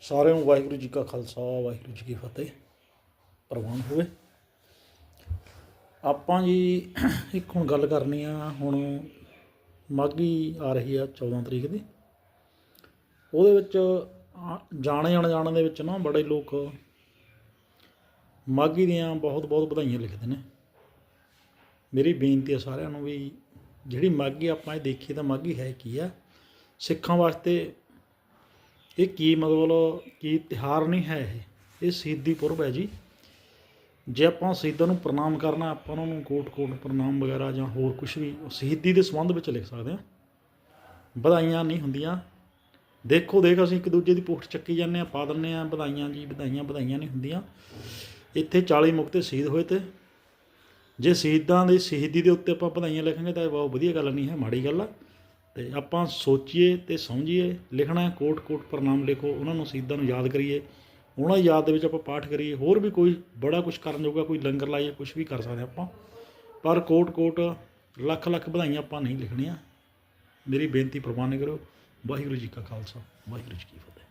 ਸਾਰਿਆਂ ਨੂੰ ਵਾਹਿਗੁਰੂ ਜੀ ਕਾ ਖਾਲਸਾ, ਵਾਹਿਗੁਰੂ ਜੀ ਕੀ ਫਤਿਹ। ਪ੍ਰਵਾਨ ਹੋਵੇ। ਆਪਾਂ ਜੀ ਇੱਕ ਹੁਣ ਗੱਲ ਕਰਨੀ ਆ, ਹੁਣ ਮਾਘੀ ਆ ਰਹੀ ਆ 14 ਤਰੀਕ ਦੀ। ਉਹਦੇ ਵਿੱਚ, ਆ- ਜਾਣੇ ਅਣਜਾਣੇ ਦੇ ਵਿੱਚ ਨਾ ਬੜੇ ਲੋਕ ਮਾਘੀ ਦੀਆਂ ਬਹੁਤ ਬਹੁਤ ਵਧਾਈਆਂ ਲਿਖਦੇ ਨੇ। ਮੇਰੀ ਬੇਨਤੀ ਆ ਸਾਰਿਆਂ ਨੂੰ ਵੀ ਜਿਹੜੀ ਮਾਘੀ ਆਪਾਂ ਇਹ ਦੇਖੀ ਤਾਂ ਮਾਘੀ ਹੈ ਕੀ ਆ? ਸਿੱਖਾਂ ਵਾਸਤੇ ਇਹ ਕੀ ਮਤਲਬ, ਕੀ ਤਿਹਾਰ ਨਹੀਂ ਹੈ ਇਹ? ਇਹ ਸ਼ਹੀਦੀ ਪੁਰਬ ਹੈ ਜੀ। ਜੇ ਆਪਾਂ ਸ਼ਹੀਦਾਂ ਨੂੰ ਪ੍ਰਣਾਮ ਕਰਨਾ, ਆਪਾਂ ਉਹਨਾਂ ਨੂੰ ਕੋਟ ਕੋਟ ਪ੍ਰਣਾਮ ਵਗੈਰਾ ਜਾਂ ਹੋਰ ਕੁਝ ਵੀ ਸ਼ਹੀਦੀ ਦੇ ਸੰਬੰਧ ਵਿੱਚ ਲਿਖ ਸਕਦੇ ਹਾਂ। ਵਧਾਈਆਂ ਨਹੀਂ ਹੁੰਦੀਆਂ। ਦੇਖੋ, ਦੇਖ ਅਸੀਂ ਇੱਕ ਦੂਜੇ ਦੀ ਪੋਸਟ ਚੱਕੀ ਜਾਂਦੇ ਆ ਪਾ ਦਿੰਦੇ ਆ ਵਧਾਈਆਂ ਜੀ, ਵਧਾਈਆਂ ਵਧਾਈਆਂ ਨਹੀਂ ਹੁੰਦੀਆਂ। ਇੱਥੇ 40 ਮੁਕਤੇ ਸ਼ਹੀਦ ਹੋਏ ਤੇ ਜੇ ਸ਼ਹੀਦਾਂ ਦੀ ਸ਼ਹੀਦੀ ਦੇ ਉੱਤੇ ਆਪਾਂ ਵਧਾਈਆਂ ਲਿਖਾਂਗੇ ਤਾਂ ਇਹ ਬਹੁਤ ਵਧੀਆ ਗੱਲ ਨਹੀਂ ਹੈ, ਮਾੜੀ ਗੱਲ ਆ। ਤੇ ਆਪਾਂ ਸੋਚੀਏ ਤੇ ਸਮਝੀਏ, ਲਿਖਣਾ ਕੋਟ ਕੋਟ ਪ੍ਰਣਾਮ ਲਿਖੋ, ਉਹਨਾਂ ਨੂੰ ਸ਼ਹੀਦਾਂ ਨੂੰ ਯਾਦ ਕਰੀਏ, ਉਹਨਾਂ ਦੀ ਯਾਦ ਦੇ ਵਿੱਚ ਆਪਾਂ ਪਾਠ ਕਰੀਏ, ਹੋਰ ਵੀ ਕੋਈ ਬੜਾ ਕੁਝ ਕਰਨ ਜੋਗਾ ਕੋਈ ਲੰਗਰ ਲਾਈਏ ਕੁਝ ਵੀ ਕਰ ਸਕਦੇ ਆਪਾਂ। ਪਰ ਕੋਟ ਕੋਟ ਲੱਖ ਲੱਖ ਵਧਾਈਆਂ ਆਪਾਂ ਨਹੀਂ ਲਿਖਣੀਆਂ। ਮੇਰੀ ਬੇਨਤੀ ਪ੍ਰਵਾਨ ਕਰੋ ਵਾਹਿਗੁਰੂ ਜੀ ਕਾ ਖਾਲਸਾ, ਵਾਹਿਗੁਰੂ ਜੀ ਕੀ ਫਤਿਹ।